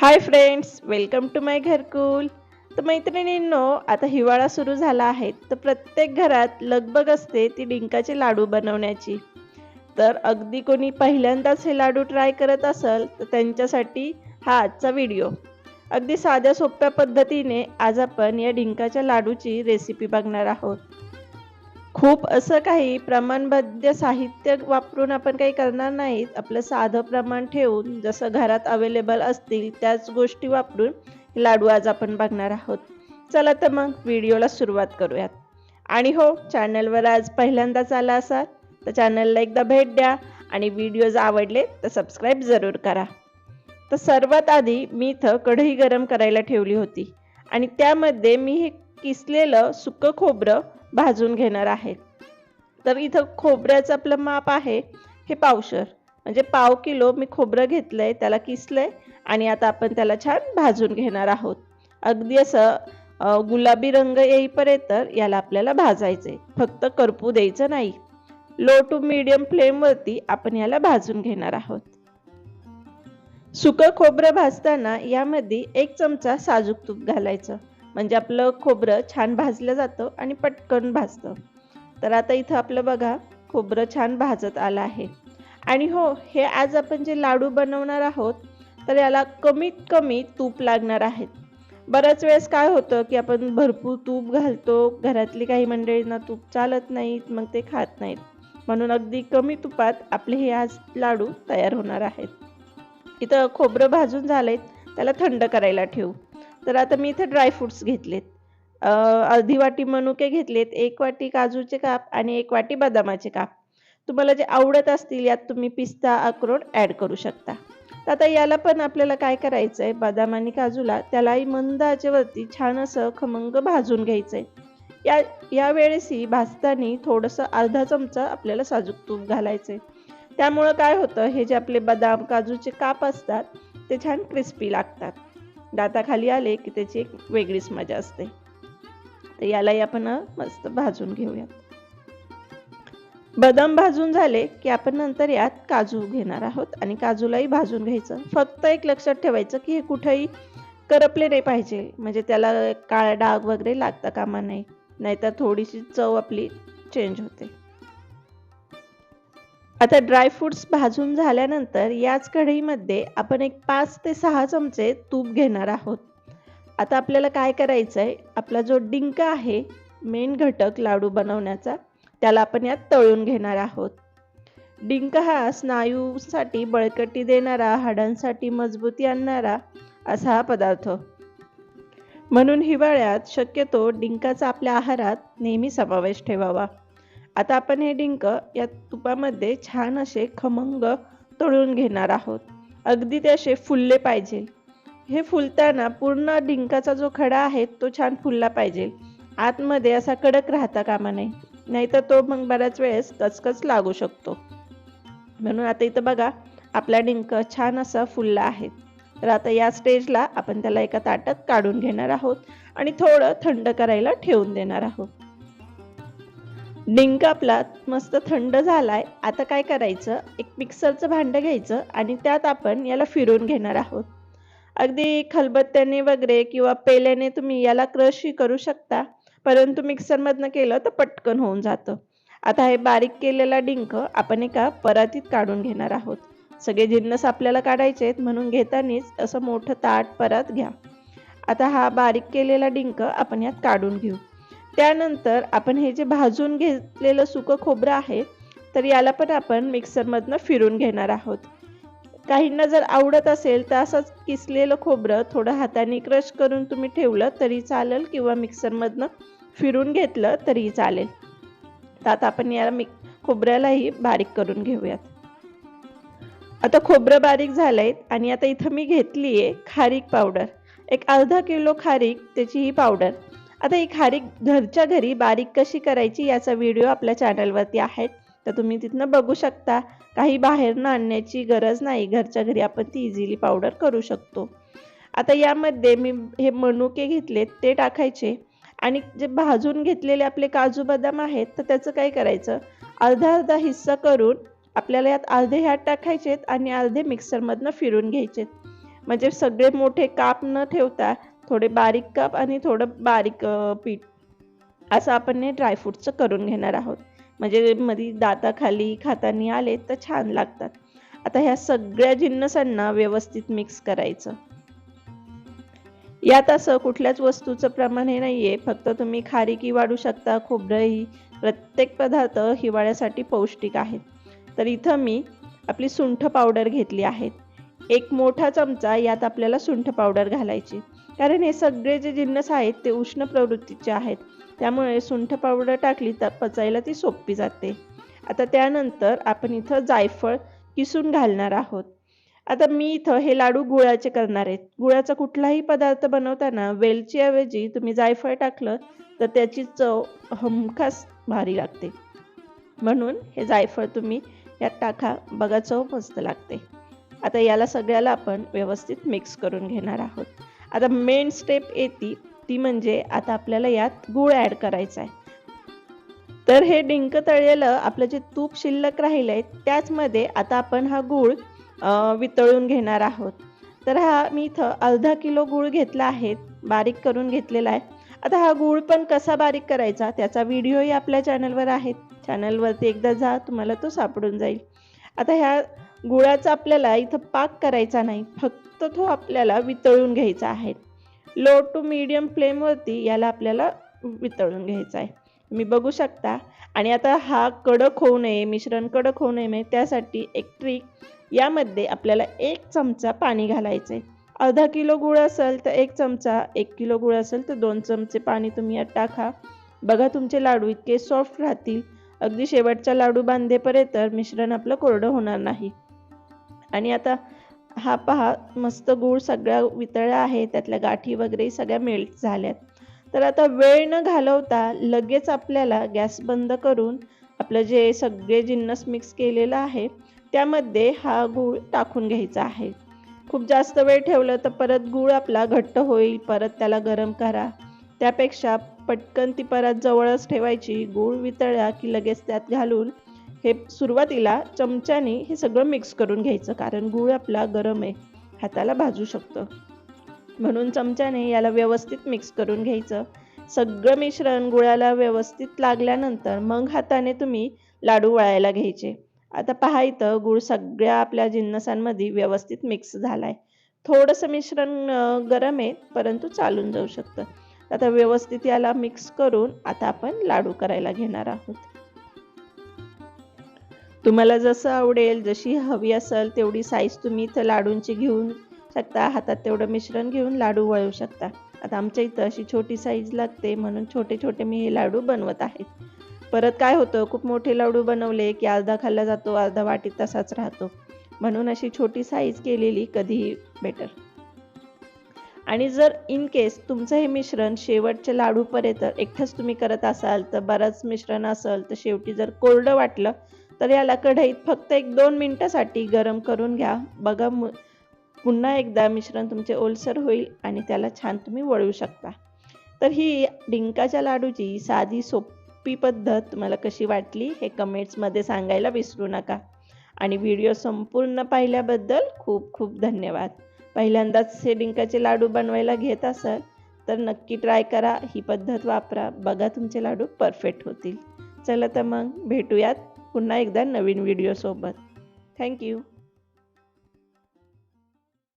Hi friends welcome to my Gharkul. तर मैत्रिणींनो आता हिवाळा सुरू झाला आहे तर प्रत्येक घरात लगबग असते ती डिंकाचे लाडू बनवण्याची. तर अगदी कोणी पहिल्यांदाच हे लाडू ट्राय करत असेल तर त्यांच्यासाठी हा आजचा व्हिडिओ. अगदी साध्या सोप्या पद्धतीने आज आपण या डिंकाच्या लाडूची रेसिपी बघणार आहोत. खूप असं काही प्रमाणबद्ध साहित्य वापरून आपण काही करणार नाहीत. आपलं साधं प्रमाण ठेवून जसं घरात अवेलेबल असतील त्याच गोष्टी वापरून लाडू आज आपण बघणार आहोत. चला तर मग व्हिडिओला सुरुवात करूयात. आणि हो चॅनलवर आज पहिल्यांदाच आला असाल तर चॅनलला एकदा भेट द्या आणि व्हिडिओज आवडले तर सबस्क्राईब जरूर करा. तर सर्वात आधी मी इथं कढई गरम करायला ठेवली होती. आणि त्यामध्ये मी हे किसलेलं सुकं खोबरं भाजून घेणार आहेत तर इथं खोबऱ्याचं आपलं माप आहे हे पावशर. म्हणजे पाव किलो मी खोबरं घेतलंय त्याला किसलंय आणि आता आपण त्याला छान भाजून घेणार आहोत. अगदी असं गुलाबी रंग येईपर्यंत याला आपल्याला भाजायचंय. फक्त करपू द्यायचं नाही. लो टू मिडियम फ्लेमवरती आपण याला भाजून घेणार आहोत. सुकं खोबरं भाजताना यामध्ये एक चमचा साजूक तूप घालायचं. म्हणजे आपलं खोबरं छान भाजलं जातं आणि पटकन भाजतं. तर आता इथं आपलं बघा खोबरं छान भाजत आलं आहे. आणि हो हे आज आपण जे लाडू बनवणार आहोत तर याला कमीत कमी तूप लागणार आहेत बऱ्याच वेळेस काय होतं की आपण भरपूर तूप घालतो घरातली काही मंडळींना तूप चालत नाहीत मग ते खात नाहीत. म्हणून अगदी कमी तुपात आपले हे आज लाडू तयार होणार आहेत. इथं खोबरं भाजून झालेत त्याला थंड करायला ठेवू. तर आता मी इथे ड्रायफ्रुट्स घेतलेत. अर्धी वाटी मनुके घेतलेत एक वाटी काजूचे काप आणि एक वाटी बदामाचे काप. तुम्हाला जे आवडत असतील यात तुम्ही पिस्ता अक्रोड ॲड करू शकता. तर आता याला पण आपल्याला काय करायचं आहे बदाम आणि काजूला त्यालाही मंद आचेवरती छान असं खमंग भाजून घ्यायचं आहे या यावेळेसही भाजताना थोडंसं अर्धा चमचा आपल्याला साजूक तूप घालायचं आहे त्यामुळं काय होतं? हे जे आपले बदाम काजूचे काप असतात ते छान क्रिस्पी लागतात. दाताखाली आले की त्याची एक वेगळीच मजा असते. तर यालाही आपण मस्त भाजून घेऊयात बदाम भाजून झाले की आपण नंतर यात काजू घेणार आहोत आणि काजूलाही भाजून घ्यायचं. फक्त एक लक्षात ठेवायचं की हे कुठेही करपले नाही पाहिजे. म्हणजे त्याला काळा डाग वगैरे लागता कामा नाही नाहीतर थोडीशी चव आपली चेंज होते. आता ड्रायफ्रूट्स भाजून झाल्यानंतर याच कढईमध्ये आपण एक पाच ते सहा चमचे तूप घेणार आहोत. आता आपल्याला काय करायचं आहे आपला जो डिंक आहे मेन घटक लाडू बनवण्याचा त्याला आपण यात तळून घेणार आहोत. डिंक हा स्नायूसाठी बळकटी देणारा हाडांसाठी मजबूती आणणारा असा हा पदार्थ. म्हणून हिवाळ्यात शक्यतो डिंकाचा आपल्या आहारात नेहमी समावेश ठेवावा. आता आपण हे डिंक या तुपामध्ये छान असे खमंग तळून घेणार आहोत. अगदी ते असे फुलले पाहिजे. हे फुलताना पूर्ण डिंकाचा जो खडा आहे तो छान फुलला पाहिजे. आतमध्ये असा कडक राहता कामा नये. नाहीतर तो मग बऱ्याच वेळेस कचकच लागू शकतो. म्हणून आता इथं बघा आपला डिंक छान असा फुलला आहे. तर आता या स्टेजला आपण त्याला एका ताटात काढून घेणार आहोत आणि थोडं थंड करायला ठेवून देणार आहोत. डिंक आपला मस्त थंड झालाय. आता काय करायचं? एक मिक्सरचं भांडं घ्यायचं आणि त्यात आपण याला फिरून घेणार आहोत. अगदी खलबत्त्याने वगैरे किंवा पेल्याने तुम्ही याला क्रशही करू शकता. परंतु मिक्सरमधनं केलं तर पटकन होऊन जातं. आता हे बारीक केलेला डिंक आपण एका परातीत काढून घेणार आहोत. सगळे जिन्नस आपल्याला काढायचे आहेत म्हणून घेतानीच असं मोठं ताट परत घ्या. आता हा बारीक केलेला डिंक आपण यात काढून घेऊ. त्यानंतर आपण हे जे भाजून घेतलेलं सुकं खोबरं आहे तर याला पण आपण मिक्सरमधनं फिरून घेणार आहोत. काहींना जर आवडत असेल तर असंच किसलेलं खोबरं थोडं हाताने क्रश करून तुम्ही ठेवलं तरी चालेल किंवा मिक्सरमधनं फिरून घेतलं तरीही चालेल. तर आता आपण याला मिक खोबऱ्यालाही बारीक करून घेऊयात. आता खोबरं बारीक झालंय आणि आता इथं मी घेतली आहे खारीक पावडर. एक अर्धा किलो खारीक त्याची ही पावडर. आता ही खारीक घरच्या घरी बारीक कशी करायची याचा व्हिडिओ आपल्या चॅनलवरती आहे. तर तुम्ही तिथनं बघू शकता. काही बाहेरनं आणण्याची गरज नाही. घरच्या घरी आपण ती इझिली पावडर करू शकतो. आता यामध्ये मी हे मनुके घेतलेत ते टाकायचे. आणि जे भाजून घेतलेले आपले काजू बदाम आहेत तर त्याचं काय करायचं? अर्धा अर्धा हिस्सा करून आपल्याला यात अर्धे ह्यात टाकायचेत आणि अर्धे मिक्सरमधनं फिरून घ्यायचेत. म्हणजे सगळे मोठे काप न ठेवता थोडे बारीक काप आणि थोडं बारीक पीठ. असं आपण हे ड्रायफ्रूटचं करून घेणार आहोत. म्हणजे मध्ये दाताखाली खातानी आले तर छान लागतात. आता ह्या सगळ्या जिन्नसांना व्यवस्थित मिक्स करायचं. यात असं कुठल्याच वस्तूचं प्रमाण हे नाही आहे फक्त तुम्ही खारीकी वाढू शकता खोबरंही प्रत्येक पदार्थ हिवाळ्यासाठी पौष्टिक आहेत. तर इथं मी आपली सुंठ पावडर घेतली आहेत एक मोठा चमचा यात आपल्याला सुंठ पावडर घालायची. कारण हे सगळे जे जिन्नस आहेत ते उष्ण प्रवृत्तीचे आहेत. त्यामुळे सुंठ पावडर टाकली तर पचायला ती सोपी जाते. आता त्यानंतर आपण इथं जायफळ किसून घालणार आहोत. आता मी इथं हे लाडू गुळाचे करणार आहेत गुळाचा कुठलाही पदार्थ बनवताना वेलची ऐवजी तुम्ही जायफळ टाकलं तर त्याची चव हमखास भारी लागते. म्हणून हे जायफळ तुम्ही यात टाका. बघा चव मस्त लागते. आता याला सगळ्याला आपण व्यवस्थित मिक्स करून घेणार आहोत. आता मेन स्टेप येते ती म्हणजे आता आपल्याला यात गूळ ॲड करायचा आहे तर हे डिंक तळलेलं आपलं जे तूप शिल्लक राहिलंय त्याचमध्ये आता आपण हा गूळ वितळून घेणार आहोत. तर हा मी इथं अर्धा किलो गूळ घेतला आहे बारीक करून घेतलेला आहे. आता हा गूळ पण कसा बारीक करायचा त्याचा व्हिडिओही आपल्या चॅनलवर आहे. चॅनलवरती एकदा जा तुम्हाला तो सापडून जाईल. आता ह्या गुळाचा आपल्याला इथं पाक करायचा नाही फक्त तो आपल्याला वितळून घ्यायचा आहे. लो टू मीडियम फ्लेमवरती याला आपल्याला वितळून घ्यायचा आहे. तुम्ही बघू शकता. आणि आता हा कडक होऊ नये मिश्रण कडक होऊ नये म्हणजे त्यासाठी एक ट्रिक यामध्ये आपल्याला एक चमचा पाणी घालायचं आहे अर्धा किलो गुळ असेल तर एक चमचा एक किलो गुळ असेल तर दोन चमचे पाणी तुम्ही यात टाका. बघा तुमचे लाडू इतके सॉफ्ट राहतील. अगदी शेवटच्या लाडू बांधेपर्यंत मिश्रण आपलं कोरडं होणार नाही. आणि आता हा पहा मस्त गूळ सगळ्या वितळ्या आहे त्यातल्या गाठी वगैरे सगळ्या मेल्ट झाल्यात. तर आता वेळ न घालवता लगेच आपल्याला गॅस बंद करून आपलं जे सगळे जिन्नस मिक्स केलेलं आहे त्यामध्ये हा गूळ टाकून घ्यायचा आहे. खूप जास्त वेळ ठेवलं तर परत गूळ आपला घट्ट होईल परत त्याला गरम करा. त्यापेक्षा पटकन ती परत जवळच ठेवायची गूळ वितळ्या की लगेच त्यात घालून हे सुरुवातीला चमच्याने हे सगळं मिक्स करून घ्यायचं कारण गूळ आपला गरम आहे हाताला भाजू शकतं. म्हणून चमच्याने याला व्यवस्थित मिक्स करून घ्यायचं. सगळं मिश्रण गुळाला व्यवस्थित लागल्यानंतर मग हाताने तुम्ही लाडू वळायला घ्यायचे. आता पहा इथं गूळ सगळ्या आपल्या जिन्नसांमध्ये व्यवस्थित मिक्स झाला आहे थोडंसं मिश्रण गरम आहे परंतु चालून जाऊ शकतं. आता व्यवस्थित याला मिक्स करून आता आपण लाडू करायला घेणार आहोत. तुम्हाला जसं आवडेल जशी हवी असेल तेवढी साईज तुम्ही इथं लाडूंची घेऊन शकता. हातात तेवढं मिश्रण घेऊन लाडू वळू शकता. आता आमच्या इथं अशी छोटी साईज लागते म्हणून छोटे छोटे मी हे लाडू बनवत आहे. परत काय होतं खूप मोठे लाडू बनवले की अर्धा खाल्ला जातो अर्धा वाटीत तसाच राहतो. म्हणून अशी छोटी साईज केलेली कधीही बेटर आणि जर इन केस तुमचं हे मिश्रण शेवटच्या लाडूपर्यंत एकटंच तुम्ही करत असाल तर बरंच मिश्रण असेल तर शेवटी जर कोरडं वाटलं तर याला कढईत फक्त एक दोन मिनटासाठी गरम करून घ्या. बघा पुन्हा एकदा मिश्रण तुमचे ओलसर होईल आणि त्याला छान तुम्ही वळवू शकता. तर ही डिंकाच्या लाडूची साधी सोपी पद्धत तुम्हाला कशी वाटली हे कमेंट्समध्ये सांगायला विसरू नका. आणि व्हिडिओ संपूर्ण पाहिल्याबद्दल खूप खूप धन्यवाद. पहिल्यांदाच हे डिंकाचे लाडू बनवायला घेत असाल तर नक्की ट्राय करा. ही पद्धत वापरा. बघा तुमचे लाडू परफेक्ट होतील. चला तर मग भेटूयात. पुन्हा एकदा नवीन व्हिडिओसोबत थँक्यू